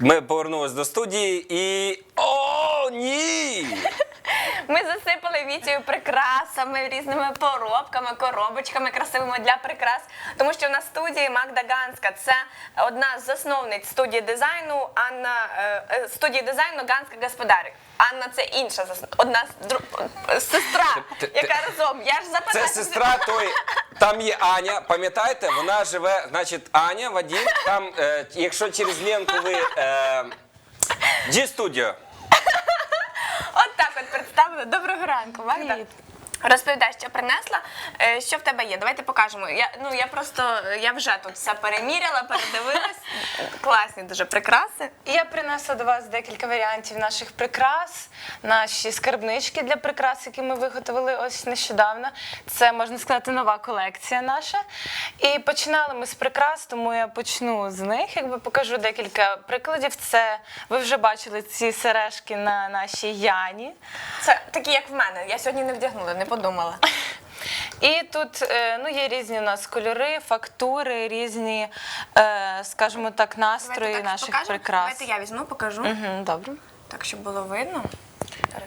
Ми повернулись до студії і. О, ні! Ми засипали вітію прикрасами, різними поробками, коробочками красивими для прикрас. Тому що на студії Магда Ганська це одна з засновниць студії дизайну. Анна е, е, студії дизайну Ганська Господарі. Анна це інша одна з сестра, яка разом. Я ж запитала. Це сестра той. Там є Аня, пам'ятаєте, вона живе, значить, Аня, Вадим, там, е, якщо через Ленку ви. Е, G-Studio. Представили. Доброго ранку, Магда. Привіт. Розповідай, що принесла. Е, Що в тебе є? Давайте покажемо. Я ну я просто я вже тут все переміряла, передивилась. Класні дуже прикраси. Я принесла до вас декілька варіантів наших прикрас, наші скарбнички для прикрас, які ми виготовили ось нещодавно. Це можна сказати нова колекція наша. І починали ми з прикрас, тому я почну з них. Якби покажу декілька прикладів. Це ви вже бачили ці сережки на нашій Яні. Це такі, як в мене. Я сьогодні не вдягнула, не подумала. І тут е, ну, є різні у нас кольори, фактури, різні, е, скажімо так, настрої Давайте так наших покажемо. прикрас. Давайте я візьму, покажу. Угу, добре. Так, щоб було видно.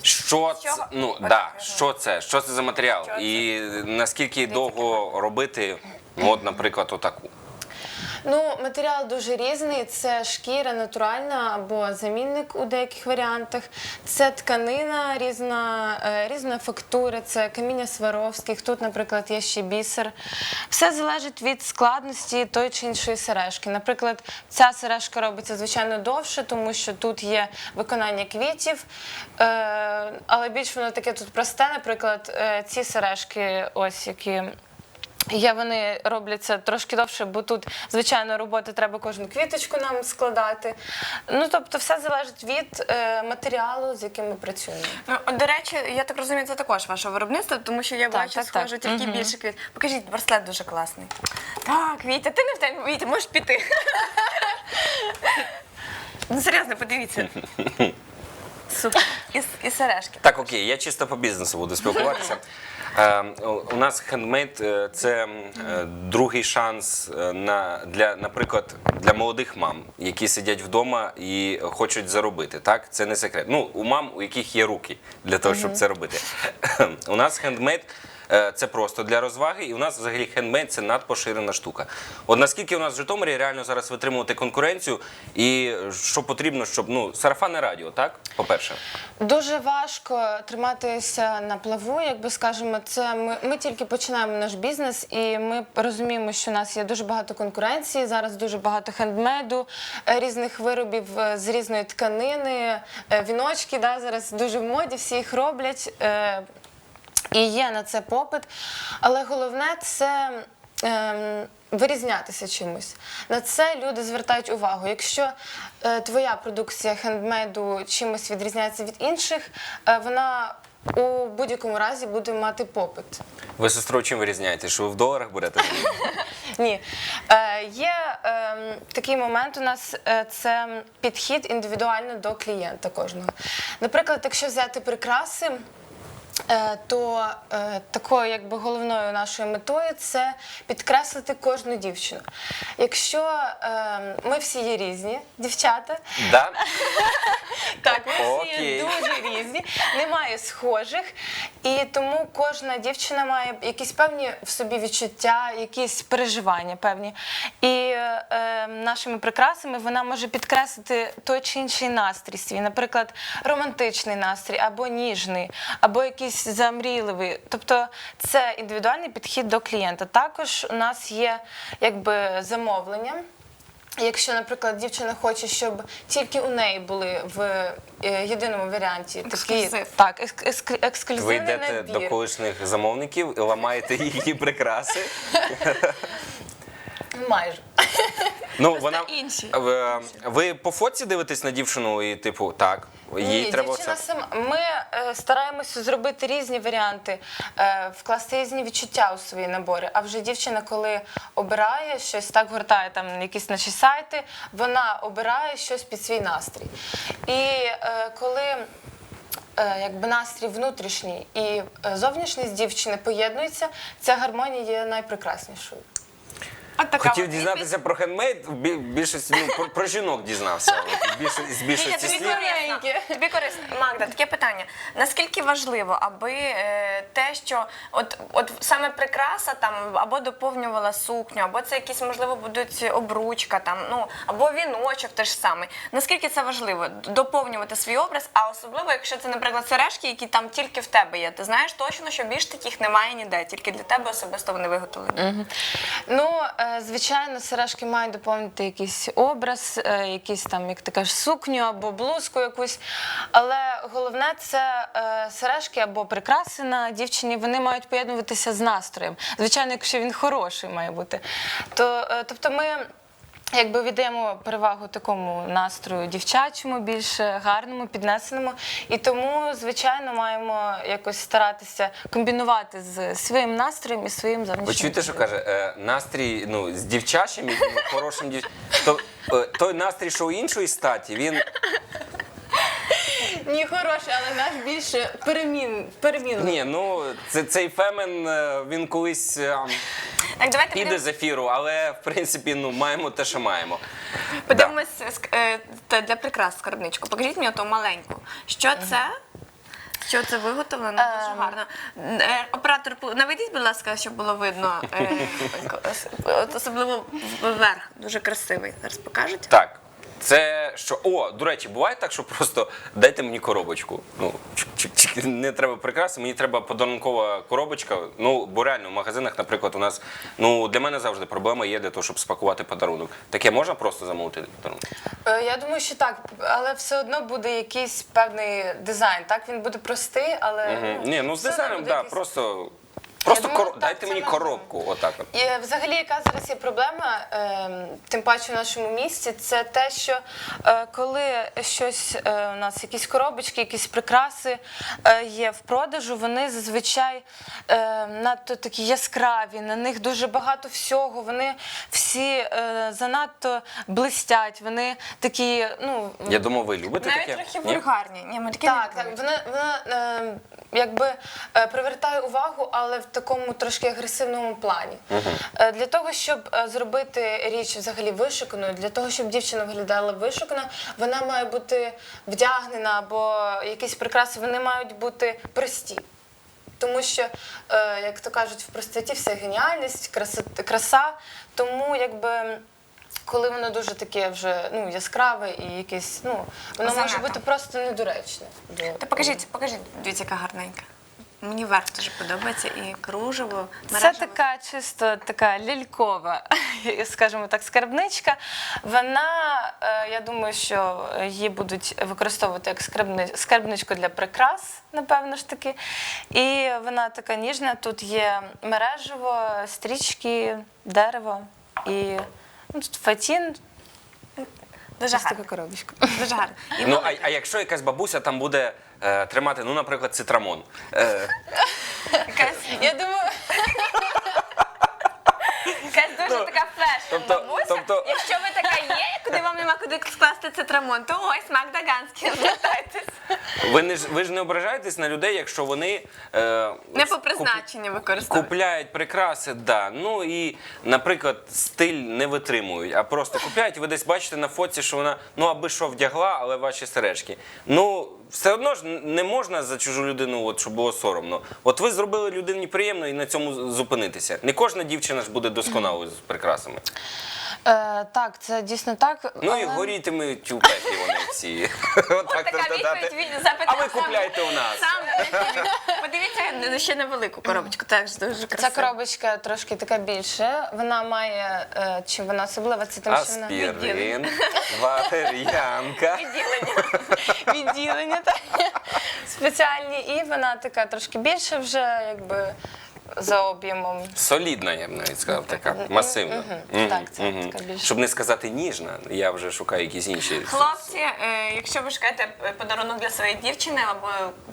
Що це? Ну, да, що це? Що це за матеріал? Що це? І наскільки довго робити, от, наприклад, отаку? Ну, матеріал дуже різний. Це шкіра натуральна або замінник у деяких варіантах. Це тканина, різна, е, різна фактура, це каміння Сваровських. Тут, наприклад, є ще бісер. Все залежить від складності тої чи іншої сережки. Наприклад, ця сережка робиться звичайно довше, тому що тут є виконання квітів, е, але більш воно таке тут просте. Наприклад, е, ці сережки, ось які. Є вони робляться трошки довше, бо тут, звичайно, роботи треба кожну квіточку нам складати. Ну тобто, все залежить від е, матеріалу, з яким ми працюємо. Ну, до речі, я так розумію, це також ваше виробництво, тому що я Так, бачу, так, схоже, так. тільки більше квіт. Покажіть, браслет дуже класний. Так, Вітя, ти не в темі, Вітя, можеш піти. ну, серйозно, подивіться. Супер. І, і сережки. Так, окей, я чисто по бізнесу буду спілкуватися. Е, у нас хендмейд е, це е, другий шанс е, на для, наприклад, для молодих мам, які сидять вдома і хочуть заробити. Так, це не секрет. Ну, у мам, у яких є руки для того, щоб це робити. у нас хендмейд. Е, Це просто для розваги, і у нас взагалі хендмейд це надпоширена штука. От наскільки у нас в Житомирі реально зараз витримувати конкуренцію, і що потрібно, щоб ну сарафанне радіо, так по-перше, Дуже важко триматися на плаву, якби скажемо, це ми, ми тільки починаємо наш бізнес, і ми розуміємо, що у нас є дуже багато конкуренції. Зараз дуже багато хендмеду, е, різних виробів е, з різної тканини, віночки. Да, зараз дуже в моді, всі їх роблять. Е, І є на це попит. Але головне це ем, вирізнятися чимось. На це люди звертають увагу. Якщо е, твоя продукція хендмейду чимось відрізняється від інших, е, вона у будь-якому разі буде мати попит. ви сестру чим вирізняєте? Що ви в доларах берете? Ні. Е, є е, такий момент у нас е, це підхід індивідуально до клієнта кожного. Наприклад, якщо взяти прикраси. Е, То е, такою якби головною нашою метою це підкреслити кожну дівчину. Якщо е, ми всі є різні, дівчата, Да? так, ми всі є дуже різні, немає схожих, і тому кожна дівчина має якісь певні в собі відчуття, якісь переживання певні. І е, нашими прикрасами вона може підкреслити той чи інший настрій свій, наприклад, романтичний настрій, або ніжний, або якийсь замрійливий. Тобто це індивідуальний підхід до клієнта. Також у нас є якби замовлення. Якщо, наприклад, дівчина хоче, щоб тільки у неї були в е, єдиному варіанті такі Ексклюзив. так, екск- екск- Ви ексклюзивний йдете набір. до колишніх замовників і ламаєте їхні прикраси. майже. Ну, вона інші. Ви, ви по фоці дивитесь на дівчину і, типу, так, їй Ні, треба дівчина це. сама. Ми е, стараємося зробити різні варіанти, е, вкласти різні відчуття у свої набори. А вже дівчина, коли обирає щось, так гортає там якісь наші сайти, вона обирає щось під свій настрій. І е, коли е, якби настрій внутрішній і е, зовнішній з дівчини поєднуються, ця гармонія є найпрекраснішою. От така. Хотів от дізнатися про хендмейд, бі- більшості ну, про, про жінок дізнався. От, більше, з більшості тобі слів. корисно. Тобі корисно. Магда, таке питання. Наскільки важливо, аби е, те, що от, от саме прикраса там або доповнювала сукню, або це якісь, можливо, будуть обручка, там, ну, або віночок теж самий. Наскільки це важливо доповнювати свій образ, а особливо, якщо це, наприклад, сережки, які там тільки в тебе є. Ти знаєш точно, що більш таких немає ніде, тільки для тебе особисто вони виготовлені. Ну, е, звичайно, сережки мають доповнити якийсь образ, е, якийсь там, як ти кажеш, сукню або блузку якусь. Але головне це е, сережки або прикраси на дівчині, вони мають поєднуватися з настроєм. Звичайно, якщо він хороший має бути. То, е, тобто ми. Якби віддаємо перевагу такому настрою дівчачому, більш гарному, піднесеному, і тому, звичайно, маємо якось старатися комбінувати з своїм настроєм і своїм Ви зовнішнім. чуєте, що каже? Е, настрій ну, з дівчачим, і, хорошим дівчачим. То, е, той настрій, що у іншої статі, він Ні, хороший, але наш більше перемін, перемінний. ні, ну це, цей фемен е, він колись е, Так, давайте піде будемо- з ефіру, але в принципі ну маємо те, що маємо. Подивимось ск- е, для прикрас скарбничку. Покажіть мені ту маленьку. Що це? Що це виготовлено? Дуже Ем. гарно. Е, Оператор, наведіть, будь ласка, щоб було видно. е, Особливо вверх. Дуже красивий. Зараз покажете. Так. Це що? О, до речі, буває так, що просто дайте мені коробочку. Ну, чик-чик-чик, не треба прикраси, мені треба подарункова коробочка. Ну, бо реально в магазинах, наприклад, у нас ну для мене завжди проблема є для того, щоб спакувати подарунок. Таке можна просто замовити подарунок? Е, Я думаю, що так, але все одно буде якийсь певний дизайн. Так він буде простий, але Мгм. Ні, ну з все одно дизайном, буде так, якийсь- просто. Просто думаю, коро- так, дайте мені можливо. коробку, отак. От. І е, взагалі, яка зараз є проблема, е, тим паче в нашому місті, це те, що е, коли щось е, у нас якісь коробочки, якісь прикраси е, є в продажу, вони зазвичай е, надто такі яскраві, на них дуже багато всього. Вони всі е, занадто блистять. Вони такі, ну Я думав, ви любите Навіть таке? трохи Ні? вульгарні. Ні, ми такі Так, не так, вона, вона е, якби е, привертає увагу, але в такому трошки агресивному плані. Е, для того, щоб е, зробити річ взагалі вишуканою, для того, щоб дівчина виглядала вишукано, вона має бути вдягнена або якісь прикраси, вони мають бути прості. Тому що, е, як то кажуть, в простоті все геніальність, краса, краса. Тому якби. Коли воно дуже таке вже ну яскраве і якесь, ну воно може бути просто недоречне. Та покажіть, покажіть, дивіться, яка гарненька. Мені верх дуже подобається і кружево. Це мережево. така чисто така лялькова, скажімо так, скарбничка. Вона, е, я думаю, що її будуть використовувати як скарбничку для прикрас, напевно ж таки. І вона така ніжна. Тут є мережево, стрічки, дерево і ну, тут фатін. Дуже така коробочка. Дуже гарно. Ну, а, а якщо якась бабуся там буде е, тримати, ну, наприклад, цитрамон. Е, Я думаю, якась дуже така флешка тобто- бабуся. тобто- Якщо ви така є, куди вам нема куди скласти цитрамон, то ось Магда Даганський, звертайтесь. Ви, не ж, ви ж не ображаєтесь на людей, якщо вони е, Не по призначенню використовують. Купляють прикраси, да. Ну і, наприклад, стиль не витримують, а просто купляють. Ви десь бачите на фоці, що вона ну аби що вдягла, але ваші сережки. Ну все одно ж не можна за чужу людину, от щоб було соромно. От ви зробили людині приємно і на цьому зупинитися. Не кожна дівчина ж буде досконалою з прикрасами. Е, так, це дійсно так. Ну і але- горітимуть у пеклі вони всі. Отак Така та- та- та- відповідь. А ви купляйте у нас. Сам подивіться ще на велику коробочку. Теж дуже Ця красиво. коробочка трошки така більше. Вона має е, чим вона особлива, це тим, що вона Аспірин, валер'янка. Відділення. відділення так, спеціальні, і вона така трошки більше вже якби за об'ємом. Солідна, я б навіть сказав, така масивна. мгм. Мгм, Так, це мгм. така більш- Щоб не сказати ніжна, я вже шукаю якісь інші. Хлопці, е, якщо ви шукаєте подарунок для своєї дівчини або,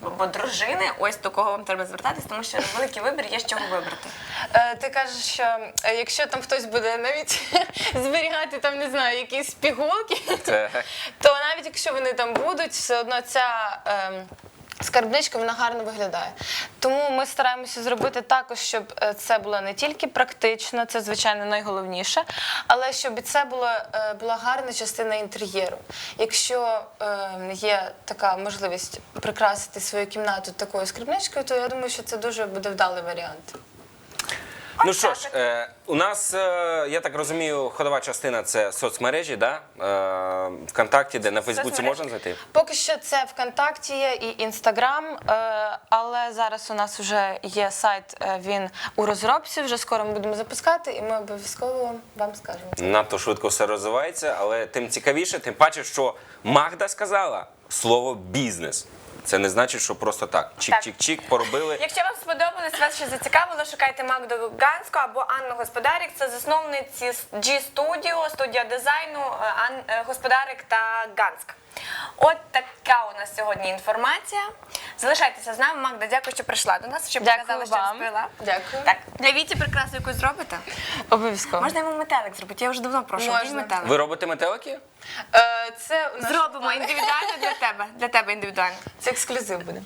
або дружини, ось до кого вам треба звертатись, тому що великий вибір є з чого вибрати. Е, Ти кажеш, що е, якщо там хтось буде навіть зберігати там, не знаю, якісь пігулки, Так. то навіть якщо вони там будуть, все одно ця. ем, скарбничка вона гарно виглядає. Тому ми стараємося зробити також, щоб е, це було не тільки практично, це звичайно найголовніше, але щоб це було, е, була гарна частина інтер'єру. Якщо е, є така можливість прикрасити свою кімнату такою скрипничкою, то я думаю, що це дуже буде вдалий варіант. Ну що ж, е, у нас, е, я так розумію, ходова частина це соцмережі, да? Е, ВКонтакті, де на Фейсбуці Соцмережі. можна зайти? Поки що це ВКонтакті є і Інстаграм, е, але зараз у нас вже є сайт, е, він у розробці. Вже скоро ми будемо запускати, і ми обов'язково вам скажемо. Надто швидко все розвивається, але тим цікавіше, тим паче, що Магда сказала слово бізнес. Це не значить, що просто так. Чик-чик-чик, поробили. Якщо вам сподобалось, вас ще зацікавило, шукайте Магду Ганську або Анну Господарик. Це засновниці G Studio, студія дизайну е, Ан- е, Господарик та Ганськ. От така у нас сьогодні інформація. Залишайтеся з нами. Магда, дякую, що прийшла до нас, щоб Дякую показала, що вам. розповіла. Дякую. Так, для Віті прикрасу якусь зробите? Обов'язково. Можна йому метелик зробити? Я вже давно прошу. Можна. Метелик? Ви робите метелики? Е, Це у нас Зробимо індивідуально для тебе. Для тебе індивідуально. це ексклюзив буде.